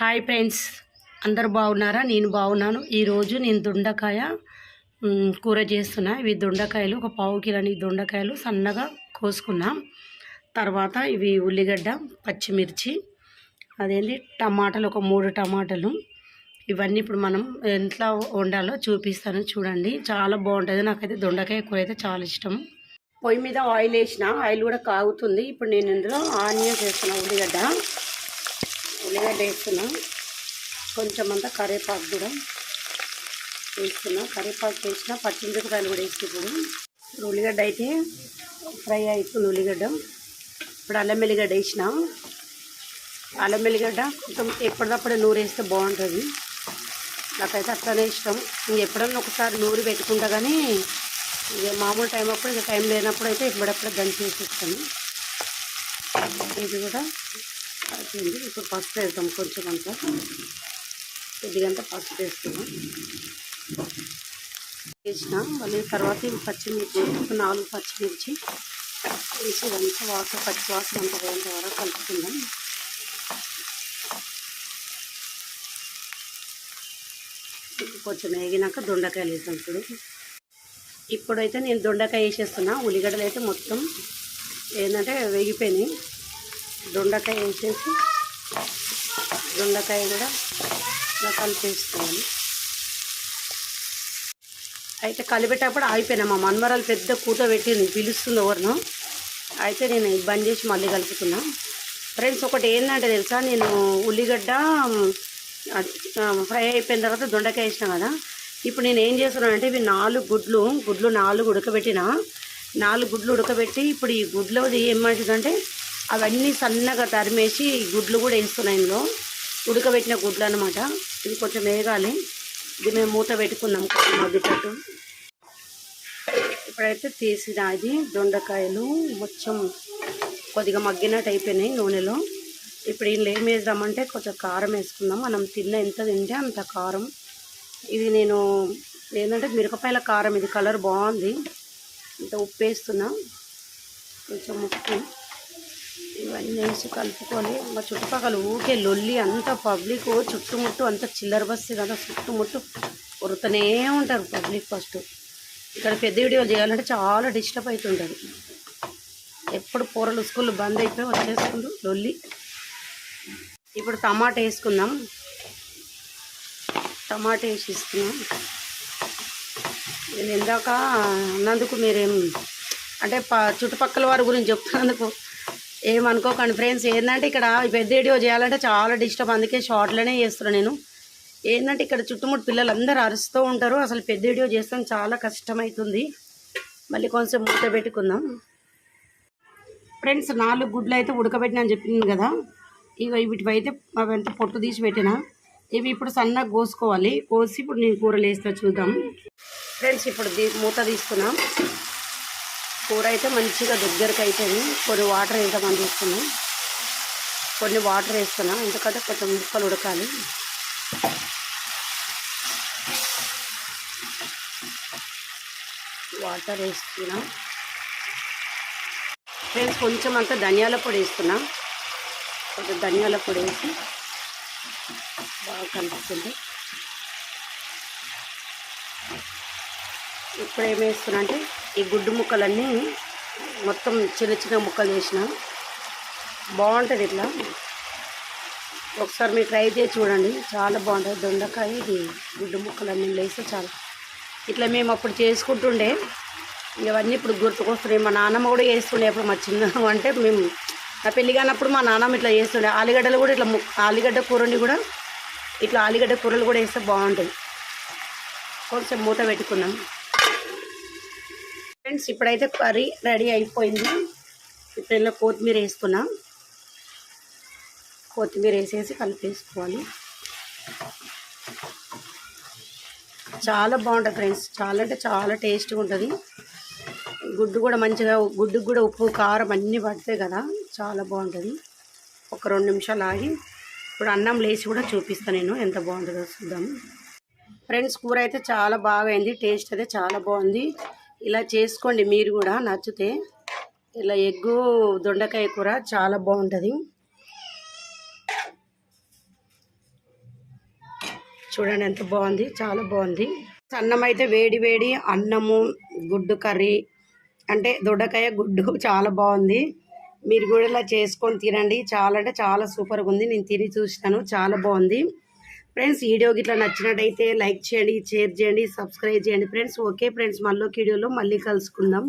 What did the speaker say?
Hi friends అందరు బాగున్నారా? నేను బాగున్నాను. ఈరోజు నేను దొండకాయ కూర చేస్తున్నా. ఇవి దొండకాయలు ఒక పావు కిలోని దొండకాయలు సన్నగా కోసుకున్నా. తర్వాత ఇవి ఉల్లిగడ్డ పచ్చిమిర్చి అదేంటి టమాటాలు ఒక మూడు టమాటాలు. ఇవన్నీ ఇప్పుడు మనం ఎంత వండాలో చూపిస్తాను. చూడండి. చాలా బాగుంటుంది. నాకైతే దొండకాయ కూర అయితే చాలా ఇష్టం. పొయ్యి మీద ఆయిల్ వేసిన ఆయిల్ కూడా కాగుతుంది. ఇప్పుడు నేను ఇందులో ఆనియన్స్ వేస్తున్నా ఉల్లిగడ్డ. ఉల్లిగడ్డ వేస్తున్నా. కొంచెం అంతా కరివేపాకు కూడా వేస్తున్నా. కరివేపాకు వేసిన పచ్చిమిరపకాయలు కూడా వేసి ఇప్పుడు ఉల్లిగడ్డ అయితే ఫ్రై అవుతుంది ఉల్లిగడ్డ. ఇప్పుడు అల్లం వెల్లిగడ్డ వేసిన. అల్లం వెల్లిగడ్డ కొంచెం ఎప్పటికప్పుడు నూరు వేస్తే బాగుంటుంది. నాకైతే అట్లనే ఇష్టం. ఇంక ఎప్పుడన్నా ఒకసారి నూరు పెట్టుకుంటా కానీ ఇక మామూలు టైం అప్పుడు ఇక టైం లేనప్పుడు అయితే ఎప్పుడప్పుడు దంచి వేసేస్తాను ఇది కూడా అయిపోయింది. ఇప్పుడు పసుపు వేద్దాం కొంచెం అంతా. కొద్దిగంత పసుపు వేస్తున్నాం. వేసిన మళ్ళీ తర్వాత ఇవి పచ్చిమిర్చి ఒక నాలుగు పచ్చిమిర్చి వేసి ఇదంతా వాసన పచ్చి వాసన అంత పోయేంత వరకు కలుపుకుందాం. కొంచెం వేగినాక దొండకాయలు వేసాం ఇప్పుడు ఇప్పుడైతే నేను దొండకాయ వేసేస్తున్నా. ఉల్లిగడ్డలు అయితే మొత్తం ఏంటంటే వేగిపోయినాయి. దొండకాయ వేసేసి దొండకాయ కూడా ఇలా కలిపేసుకోవాలి. అయితే కలిపేటప్పుడు ఆగిపోయినా మా మన్మరాలు పెద్ద కూత పెట్టింది పిలుస్తుంది ఎవరినో. అయితే నేను బంద్ చేసి మళ్ళీ కలుపుతున్నా. ఫ్రెండ్స్ ఒకటి ఏంటంటే తెలుసా నేను ఉల్లిగడ్డ ఫ్రై అయిపోయిన తర్వాత దొండకాయ వేసిన కదా. ఇప్పుడు నేను ఏం చేస్తున్నానంటే ఇవి నాలుగు గుడ్లు గుడ్లు నాలుగు ఉడకబెట్టిన నాలుగు గుడ్లు ఉడకబెట్టి ఇప్పుడు ఈ గుడ్లది ఏమంటుందంటే అవన్నీ సన్నగా తరిమేసి గుడ్లు కూడా వేస్తున్నాయి ఇందులో. ఉడకబెట్టిన గుడ్లు అనమాట ఇది కొంచెం వేగాలి. ఇది మేము మూత పెట్టుకున్నాం కొంచెం మగ్గిపెట్టు ఇప్పుడైతే తీసిన అది దొండకాయలు. మొత్తం కొద్దిగా మగ్గినట్టు అయిపోయినాయి నూనెలో. ఇప్పుడు ఇందులో ఏం వేద్దామంటే కొంచెం కారం వేసుకుందాం. మనం తిన్న ఎంత తింటే అంత కారం. ఇది నేను ఏంటంటే మిరపకాయల కారం. ఇది కలర్ బాగుంది. ఇంత ఉప్పు వేస్తున్నా. కొంచెం ఉప్పు. ఇవన్నీ వేసి కలుపుకొని మా చుట్టుపక్కల ఊకే లొల్లి అంత పబ్లిక్ చుట్టుముట్టు అంత చిల్లర బస్సు కదా చుట్టుముట్టు ఉరుతనే ఉంటారు పబ్లిక్ ఫస్ట్. ఇక్కడ పెద్ద వీడియోలు చేయాలంటే చాలా డిస్టర్బ్ అవుతుంటుంది ఎప్పుడు కూరలు స్కూల్ బంద్ అయిపోయి వచ్చేసుకుంటూ లొల్లి. ఇప్పుడు టమాటా వేసుకుందాం. టమాటా వేసి ఇస్తున్నాం. నేను ఇందాక అన్నందుకు మీరేం అంటే ప చుట్టుపక్కల వారి గురించి చెప్తున్నందుకు ఏమనుకోకండి ఫ్రెండ్స్ ఏంటంటే ఇక్కడ పెద్ద వీడియో చేయాలంటే చాలా డిస్టర్బ్ అందుకే షార్ట్లోనే చేస్తున్నాను నేను. ఏంటంటే ఇక్కడ చుట్టుముట్టు పిల్లలు అందరూ అరుస్తూ ఉంటారు. అసలు పెద్ద వీడియో చేస్తాం చాలా కష్టమవుతుంది మళ్ళీ కొంచెం మూత పెట్టుకుందాం. ఫ్రెండ్స్ నాలుగు గుడ్లు అయితే ఉడకబెట్టిన అని చెప్పింది కదా. ఇక వీటివి అయితే అవి పొట్టు తీసి పెట్టినా. ఇవి ఇప్పుడు సన్నగా కోసుకోవాలి. కోసి ఇప్పుడు నేను కూరలు వేస్తా చూద్దాం. ఫ్రెండ్స్ ఇప్పుడు మూత తీసుకున్నాం. కూర అయితే మంచిగా దగ్గరకు అయిపోయింది కొన్ని వాటర్ వేద్దామని చూస్తున్నాం. కొన్ని వాటర్ వేస్తున్నా. ఎందుకంటే కొంచెం ముక్కలు ఉడకాలి. వాటర్ వేస్తున్నా. ఫ్రెండ్స్ కొంచెం అంతా ధనియాల పొడి వేస్తున్నా. కొంచెం ధనియాల పొడి వేసి బాగా కలుపుతుంది ఇప్పుడు ఏం వేస్తున్నా అంటే ఈ గుడ్డు ముక్కలన్నీ మొత్తం చిన్న చిన్న ముక్కలు చేసిన. బాగుంటుంది ఇట్లా. ఒకసారి మీరు ట్రై చేసి చూడండి. చాలా బాగుంటుంది. దొండకాయ ఇది గుడ్డు ముక్కలన్నీ వేస్తే చాలా. ఇట్లా మేము అప్పుడు చేసుకుంటుండే. ఇవన్నీ ఇప్పుడు గుర్తుకొస్తున్నాయి. మా నాన్నమ్మ కూడా చేస్తుండే అప్పుడు మా చిన్న అంటే మేము నా పెళ్ళి కానప్పుడు మా నాన్నమ్మ ఇట్లా చేస్తుండే. ఆలుగడ్డలు కూడా ఇట్లా ఆలుగడ్డ కూరని కూడా ఇట్లా ఆలుగడ్డ కూరలు కూడా వేస్తే బాగుంటుంది. కొంచెం మూత పెట్టుకున్నాం ఫ్రెండ్స్ ఇప్పుడైతే కర్రీ రెడీ అయిపోయింది. ఇప్పుడు కొత్తిమీర వేసుకున్నా. కొత్తిమీర వేసేసి కలిపేసుకోవాలి. చాలా బాగుంటుంది ఫ్రెండ్స్. చాలా అంటే చాలా టేస్ట్గా ఉంటుంది. గుడ్డు కూడా మంచిగా గుడ్డుకు కూడా ఉప్పు కారం అన్నీ పడతాయి కదా చాలా బాగుంటుంది. ఒక రెండు నిమిషాలు ఆగి ఇప్పుడు అన్నం లేచి కూడా చూపిస్తాను నేను ఎంత బాగుంటుందో చూద్దాం. ఫ్రెండ్స్ కూర అయితే చాలా బాగా అయింది. టేస్ట్ అయితే చాలా బాగుంది. ఇలా చేసుకోండి మీరు కూడా నచ్చితే. ఇలా ఎగ్గు దొండకాయ కూర చాలా బాగుంటుంది. చూడండి ఎంత బాగుంది చాలా బాగుంది. అన్నం అయితే వేడి వేడి అన్నము గుడ్డు కర్రీ అంటే దొండకాయ గుడ్డు చాలా బాగుంది. మీరు కూడా ఇలా చేసుకొని తినండి. చాలా అంటే చాలా సూపర్గా ఉంది. నేను తిని చూసినాను చాలా బాగుంది. ఫ్రెండ్స్ వీడియో గిట్ల నచ్చినట్టయితే లైక్ చేయండి షేర్ చేయండి సబ్స్క్రైబ్ చేయండి. ఫ్రెండ్స్ ఓకే ఫ్రెండ్స్ మళ్ళీ వీడియోలో మళ్ళీ కలుసుకుందాం.